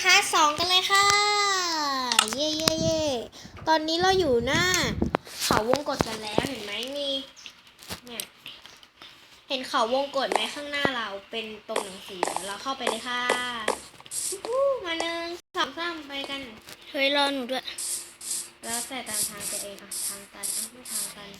พาร์ทสองกันเลยค่ะ เย่เย่เย่ตอนนี้เราอยู่หน้า เขาวงกฏกันแล้วเห็นไหมมีเนี่ยเห็นเขาวงกฏไหมข้างหน้าเราเป็นตรงหนังสือเราเข้าไปเลยค่ะวู้มาหนึ่งสองสามไปกันเฮ้ยรอหนูด้วย แล้วแต่ตามทางตัวเองอะทางตันเอ้าไม่ทางตัน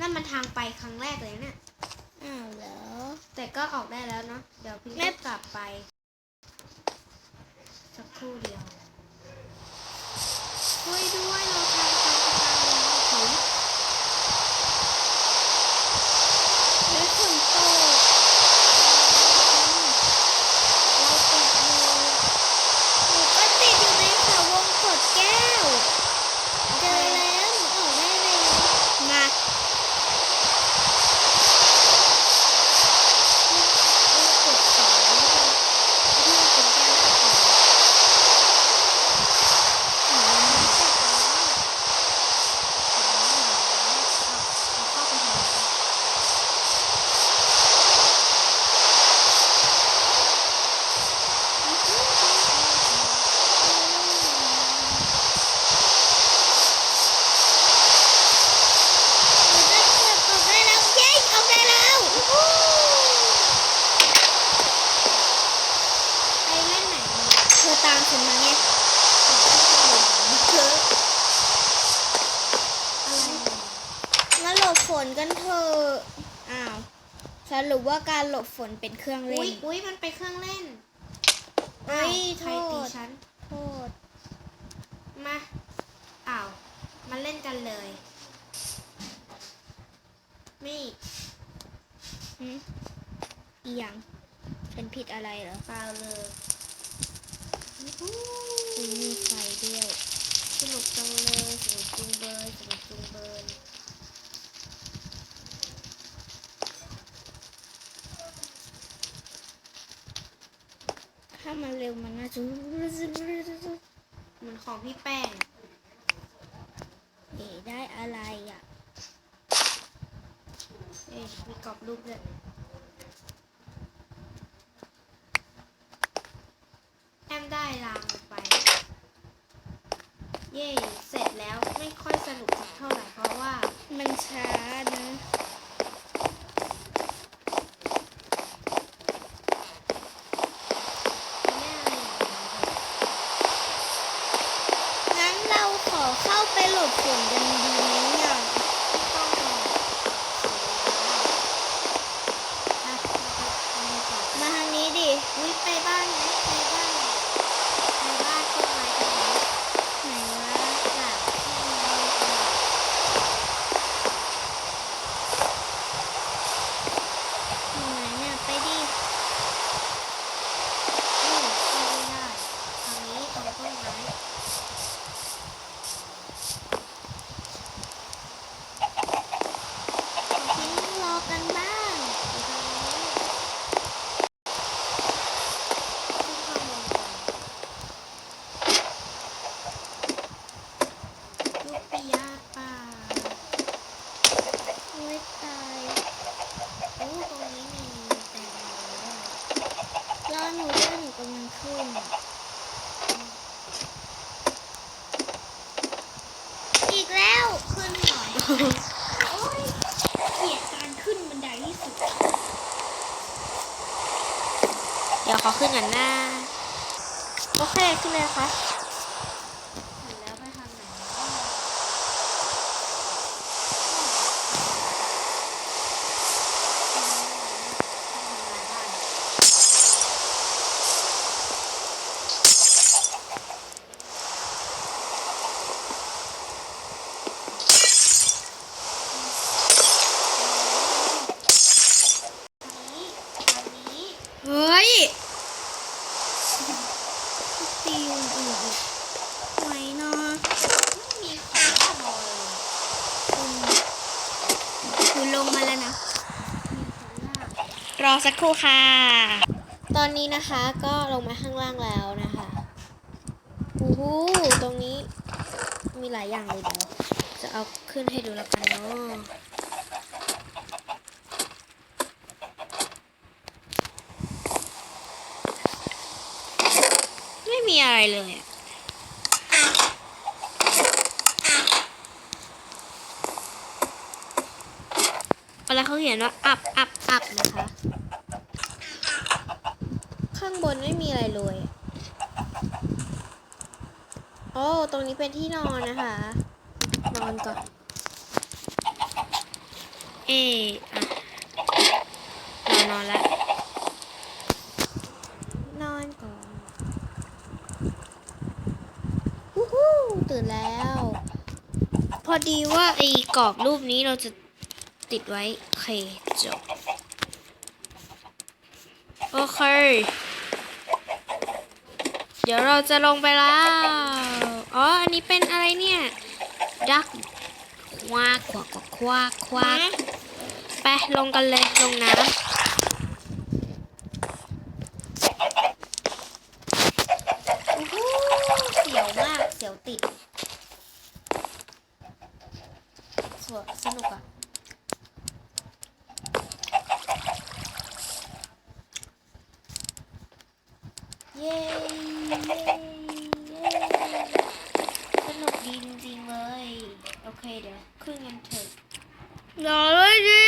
นั่นมันทางไปครั้งแรกเลยเนี่ยอ้าวเหรอ แต่ก็ออกได้แล้วเนาะ เดี๋ยวพี่แม่ก็กลับไป สักครู่เดียวช่วยด้วยเราทางไปจะตายแล้วเขา แล้วฝนตกเราติดอยู่หนูก็ติดอยู่ในเขาวงกดแก้ว เจอแล้วหนูออกได้เลยมา เรากดสองแล้วก็ที่มันเป็นแก้วสีเขียวอ๋อมันจับแล้วเอาเอาเข้าไปทำไม หนูได้เกือบออกได้แล้ว เย้ออกได้แล้ว ไปเล่นไหนดี เธอตามฉันมาไง เธออะไรเนี่ย มาหลบฝนกันเถอะอ้าว สรุปว่าการหลบฝนเป็นเครื่องเล่อุ้น ยอุ้ยมันไปเครื่องเล่นเฮ้ยอ้าวใครโทตีษ ฉัน โทษ มาอ้าวมาเล่นกันเลย นี่หึอีหยังฉันผิดอะไรเหรอเปล่าเลยอู้หูคุณมีไฟด้วยสนุกจังเลยสนุกจุงเบยสนุกจุงเบย มันเร็วมันน่าจะเหมือนของพี่แป้งเอ๋ได้อะไรอะ เอ๊ะมีกรอบรูปด้วยแอมได้รางไป เย่เสร็จแล้วไม่ค่อยสนุกเท่าไหร่เพราะว่ามันช้านะ แม่อะไรอย่างเงี้ย งั้นเราขอเข้าไปหลบฝนกันดีไหมเนี่ย ต้องรออะเราไปทำต่อ มาทางนี้ดิ อุ้ยไปบ้านไหมไปบ้านไปบ้านต้นไม้ต้นไม้ ไหนวะ จากที่เราเอา อยู่ไหนเนี่ยไปดิ อืมเข้าไม่ได้ทางนี้ตรงต้นไม้ ทิ้งรอกันบ้าง ไปทางนี้ขึ้นข้างบนก่อนลูกปิยาป่า โอ้ยตาย โอ้ตรงนี้มีแตงโมด้วย รอหนูด้วยหนูกำลังขึ้น อีกแล้ว ขึ้นหน่อย โอ้ยเกลียดการขึ้นบันไดที่สุด เขาขึ้นกันหน้า โอเค ขึ้นเลยค่ะเห็นแล้วไปทางไหนนี่ ฮ้ยตีมันอีกไหวเนาะ ไม่มีของแน่นอนเลย คุณลงมาแล้วนะ ร อสักครู่ค่ะ ตอนนี้นะคะก็ลงมาข้างล่างแล้วนะคะโอ้โหตรงนี้มีหลายอย่างเลยเดี๋ยว จะเอาขึ้นให้ดูแล้วกันเนาะไม่มีอะไรเลยอะ เวลาเขาเขียนว่าอัพอัพอัพนะคะ ข้างบนไม่มีอะไรเลยอะโอ้ตรงนี้เป็นที่นอนนะคะ นอนก่อน เอะอะนอนนอนละนอนก่อนวู้ฮู้ตื่นแล้ว พอดีว่าไอ้กรอบรูปนี้เราจะ ติดไว้ โอเค จบ โอเค เดี๋ยวเราจะลงไปแล้ว อ๋อ อันนี้เป็นอะไรเนี่ย ดักควากควากควากควากไป ลงกันเลย ลงน้ำโอ้โหเสียวมากเสียวติดสวยสนุกอะ เย้เย้เย้สนุกดีจริงๆเลย โอเคเดี๋ยวขึ้นกันเถอะรอเลยดิ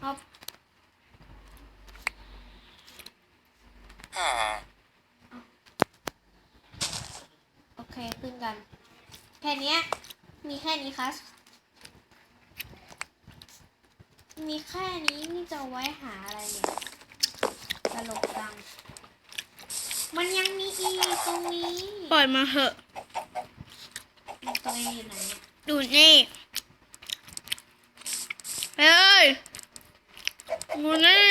เอาโอเค ขึ้นกัน แค่เนี้ยมีแค่นี้ครับ มีแค่นี้นี่จะเอาไว้หาอะไรเนี่ยตลกจัง มันยังมีอีกตรงนี้ปล่อยมาเหอะมันตัวเองอยู่ไหนเนี่ยดูนี่ เฮ้ยดูนี่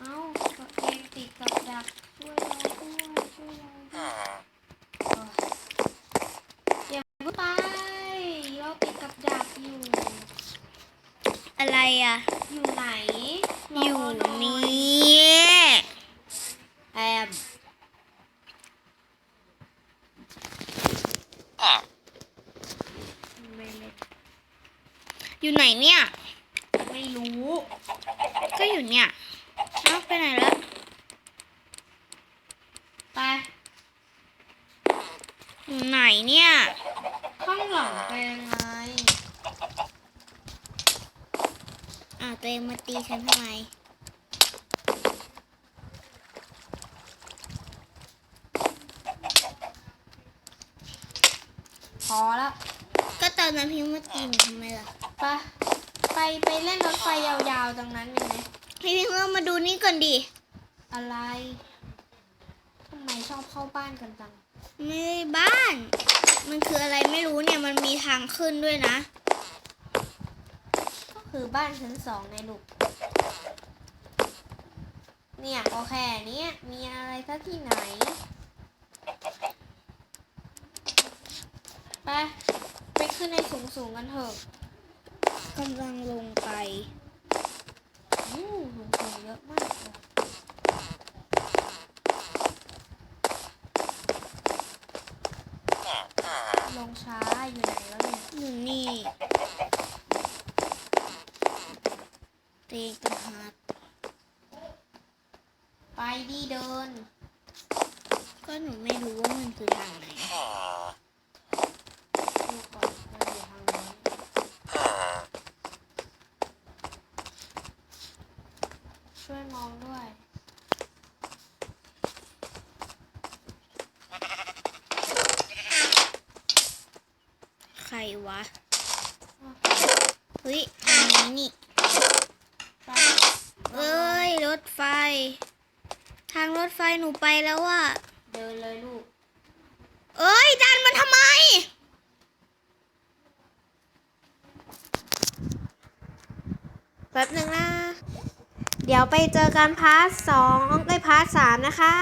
เอ้าตัวเองติดกับดักช่วยเราด้วยช่วยเราด้วยโอ้ยอย่าเพิ่งไป เราติดกับดักอยู่ อะไรอะ อยู่ไหนอยู่นี่แอมไม่ไม่อยู่ไหนเนี่ย ไม่รู้ ก็อยู่เนี่ยเอ้าไปไหนแล้ว ไป อยู่ไหนเนี่ย ข้างหลังเป็นยังไง อ่าว ตัวเองมาตีฉันทำไมพอแล้วก็ตอนนั้นพี่มาตีหนูทำไมล่ะไปไปไปเล่นรถไฟยาวๆตรงนั้นมีไหมพี่พี่เพิ่งมาดูนี่ก่อนดิอะไรทำไมชอบเข้าบ้านกันจังไม่ได้บ้าน มันคืออะไรไม่รู้เนี่ยมันมีทางขึ้นด้วยนะก็ คือบ้านชั้นสองในลูก เนี่ยก็แค่เนี้ยมีอะไรสักที่ไหน ไป ไปขึ้นในสูงสูงกันเถอะกำลังลงไปอู้สูงสูงเยอะมากเลยลงช้าอยู่ไหนแล้วเนี่ยอยู่นี่ ตีกันหาไปดีเดิน ก็หนูไม่รู้ว่ามันคือทางไหนดูก่อนมันอยู่ทางโน้นช่วยมองด้วย ใครวะ เฮ้ยอันนี้นี่ ถไฟ ทางรถไฟหนูไปแล้วอะเดินเลยลูก เอ้ยดันมันทำไม แป๊บหนึ่งนะ เดี๋ยวไปเจอกันพาร์ทสองไอ้พาร์ทสามนะคะ